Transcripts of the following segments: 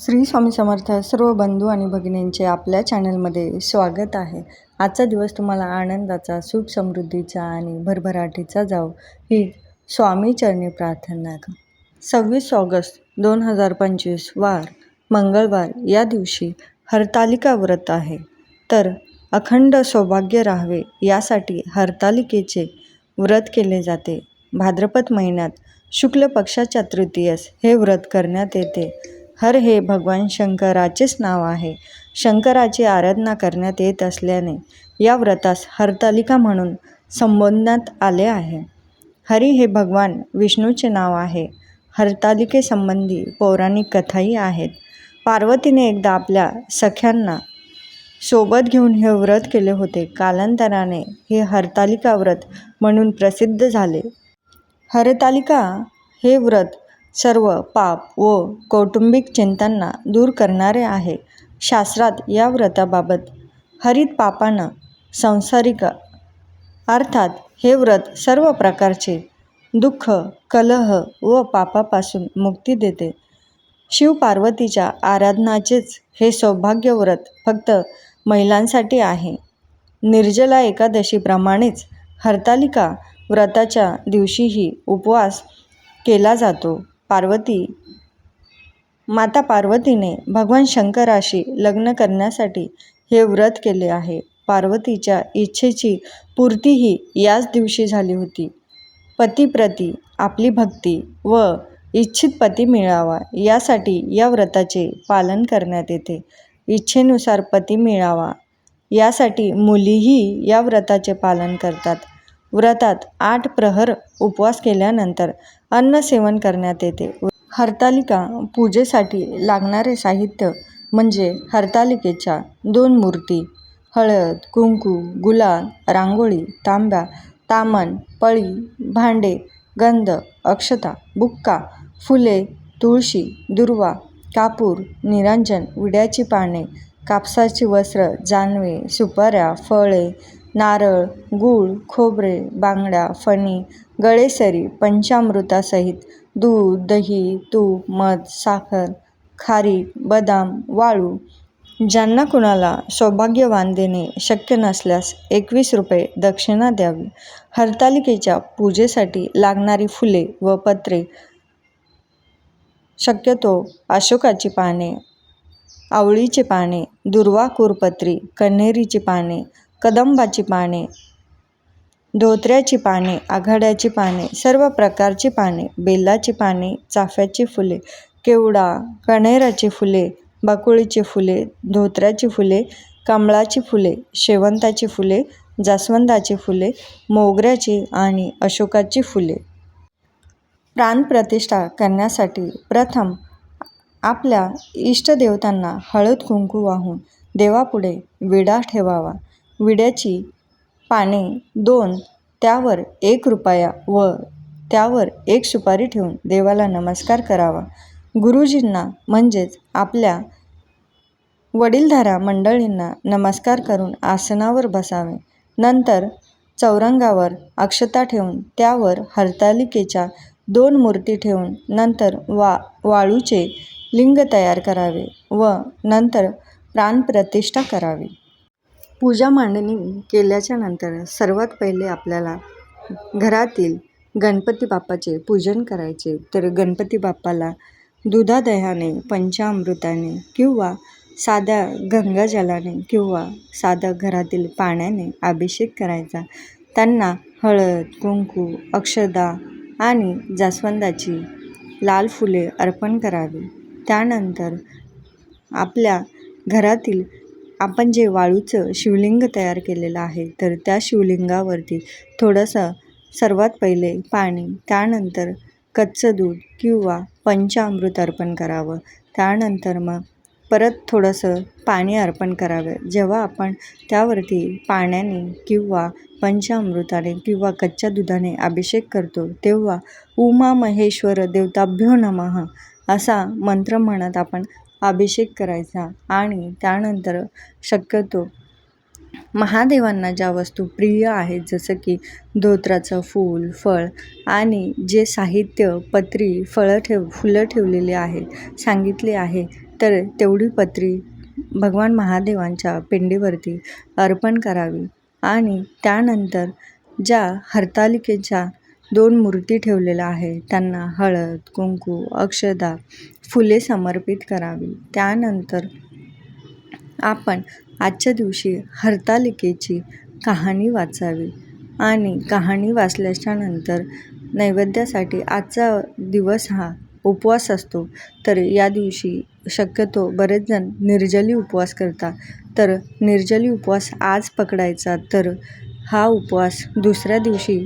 श्री स्वामी समर्थ सर्व बंधू आणि भगिनींचे आपल्या चॅनलमध्ये स्वागत आहे. आजचा दिवस तुम्हाला आनंदाचा सुख समृद्धीचा आणि भरभराटीचा जाऊ ही स्वामी चरणी प्रार्थना क- सव्वीस ऑगस्ट दोन हजार पंचवीस वार मंगळवार या दिवशी हरतालिका व्रत आहे. तर अखंड सौभाग्य राहावे यासाठी हरतालिकेचे व्रत केले जाते. भाद्रपद महिन्यात शुक्ल पक्षाच्या तृतीयस हे व्रत करण्यात येते. हर हे भगवान शंकराचेच नाव आहे. शंकराची आराधना करण्यात येत असल्याने या व्रतास हरतालिका म्हणून संबोधण्यात आले आहे. हरी हे भगवान विष्णूचे नाव आहे. हरतालिकेसंबंधी पौराणिक कथाही आहेत. पार्वतीने एकदा आपल्या सख्यांना सोबत घेऊन हे व्रत केले होते. कालांतराने हे हरतालिका व्रत म्हणून प्रसिद्ध झाले. हरतालिका हे व्रत सर्व पाप व कौटुंबिक चिंतांना दूर करणारे आहे. शास्त्रात या व्रताबाबत हरित पापानं संसारिक अर्थात हे व्रत सर्व प्रकारचे दुःख कलह व पापापासून मुक्ती देते. शिव पार्वतीच्या आराधनाचेच हे सौभाग्य व्रत फक्त महिलांसाठी आहे. निर्जला एकादशीप्रमाणेच हरतालिका व्रताच्या दिवशीही उपवास केला जातो. पार्वती. माता पार्वतीने भगवान शंकराशी लग्न करण्यासाठी हे व्रत केले आहे. पार्वतीच्या इच्छेची पूर्तीही याच दिवशी झाली होती. पतीप्रती आपली भक्ती व इच्छित पती मिळावा यासाठी या व्रताचे पालन करण्यात येते. इच्छेनुसार पती मिळावा यासाठी मुलीही या व्रताचे पालन करतात. व्रतात आठ प्रहर उपवास केल्यानंतर अन्न सेवन करण्यात येते. हरतालिका पूजेसाठी लागणारे साहित्य म्हणजे हरतालिकेच्या दोन मूर्ती हळद कुंकू गुलाल रांगोळी तांब्या तामण पळी भांडे गंध अक्षता बुक्का फुले तुळशी दुर्वा कापूर निरंजन विड्याची पाने कापसाची वस्त्र जानवे सुपाऱ्या फळे नारळ गूळ खोबरे बांगड्या फणी गळेसरी पंचामृतासहित दूध दही तूप मध साखर खारीक बदाम वाळू ज्यांना कुणाला सौभाग्यवान देणे शक्य नसल्यास एकवीस रुपये दक्षिणा द्यावी. हरतालिकेच्या पूजेसाठी लागणारी फुले व पत्रे शक्यतो अशोकाची पाने आवळीची पाने दुर्वा कुरपत्री कन्हेरीची पाने कदंबाची पाने धोत्र्याची पाने आघाड्याची पाने सर्व प्रकारची पाने बेलाची पाने चाफ्याची फुले केवडा कण्हेराची फुले बकुळीची फुले धोत्र्याची फुले कमळाची फुले शेवंताची फुले जास्वंदाची फुले मोगऱ्याची आणि अशोकाची फुले. प्राणप्रतिष्ठा करण्यासाठी प्रथम आपल्या इष्टदेवतांना हळद कुंकू वाहून देवापुढे विडा ठेवावा. विड्याची पाने दोन त्यावर एक रुपया व त्यावर एक सुपारी ठेवून देवाला नमस्कार करावा. गुरुजींना म्हणजेच आपल्या वडीलधारा मंडळींना नमस्कार करून आसनावर बसावे. नंतर चौरंगावर अक्षता ठेवून त्यावर हरतालिकेच्या दोन मूर्ती ठेवून नंतर वा वाळूचे लिंग तयार करावे व नंतर प्राणप्रतिष्ठा करावी. पूजा मांडणी केल्याच्यानंतर सर्वात पहिले आपल्याला घरातील गणपती बाप्पाचे पूजन करायचे. तर गणपती बाप्पाला दुधादह्याने पंचामृताने किंवा साध्या गंगाजलाने किंवा साध्या घरातील पाण्याने अभिषेक करायचा. त्यांना हळद कुंकू अक्षदा आणि जास्वंदाची लाल फुले अर्पण करावी. त्यानंतर आपल्या घरातील आपण जे वाळूचं शिवलिंग तयार केलेलं आहे तर त्या शिवलिंगावरती थोडंसं सर्वात पहिले पाणी त्यानंतर कच्चं दूध किंवा पंचामृत अर्पण करावं. त्यानंतर मग परत थोडंसं पाणी अर्पण करावं. जेव्हा आपण त्यावरती पाण्याने किंवा पंचामृताने किंवा कच्च्या दुधाने अभिषेक करतो तेव्हा उमा महेश्वर देवताभ्यो नमः असा मंत्र म्हणत आपण अभिषेक करायचा आणि त्यानंतर शक्यतो महादेवांना ज्या वस्तू प्रिय आहेत जसं की धोत्राचं फूल फळ आणि जे साहित्य पत्री फळं ठेव फुलं ठेवलेली आहेत सांगितले आहे तर तेवढी पत्री भगवान महादेवांच्या पिंडीवरती अर्पण करावी. आणि त्यानंतर ज्या हरतालिकेच्या दोन मूर्ती ठेवलेल्या आहे त्यांना हळद कुंकू अक्षदा फुले समर्पित करावी. त्यानंतर आपण आजच्या दिवशी हरतालिकेची कहाणी वाचावी आणि कहाणी वाचल्याच्या नंतर नैवेद्यासाठी आजचा दिवस हा उपवास असतो. तर या दिवशी शक्यतो बरेच जण निर्जली उपवास करतात. तर निर्जली उपवास आज पकडायचा तर हा उपवास दुसऱ्या दिवशी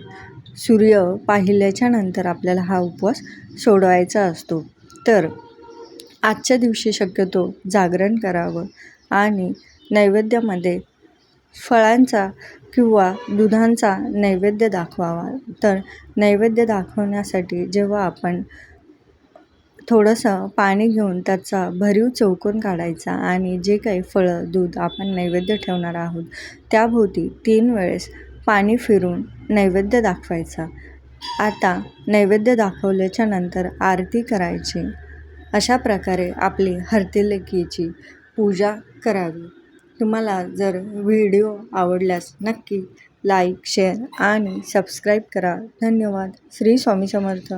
सूर्य पाहिल्याच्या नंतर आपल्याला हा उपवास सोडवायचा असतो. तर आजच्या दिवशी शक्यतो जागरण करावं आणि नैवेद्यामध्ये फळांचा किंवा दुधांचा नैवेद्य दाखवावा. तर नैवेद्य दाखवण्यासाठी जेव्हा आपण थोडंसं पाणी घेऊन त्याचा भरीव चौकोन काढायचा आणि जे काही फळं दूध आपण नैवेद्य ठेवणार आहोत त्याभोवती तीन वेळेस पाणी फिरून नैवेद्य दाखवायचा. आता नैवेद्य दाखवल्याच्या नंतर आरती करायची. अशा प्रकारे आपली हरतिलेकीची पूजा करावी. तुम्हाला जर व्हिडिओ आवडल्यास नक्की लाईक शेअर आणि सबस्क्राईब करा. धन्यवाद. श्री स्वामी समर्थ.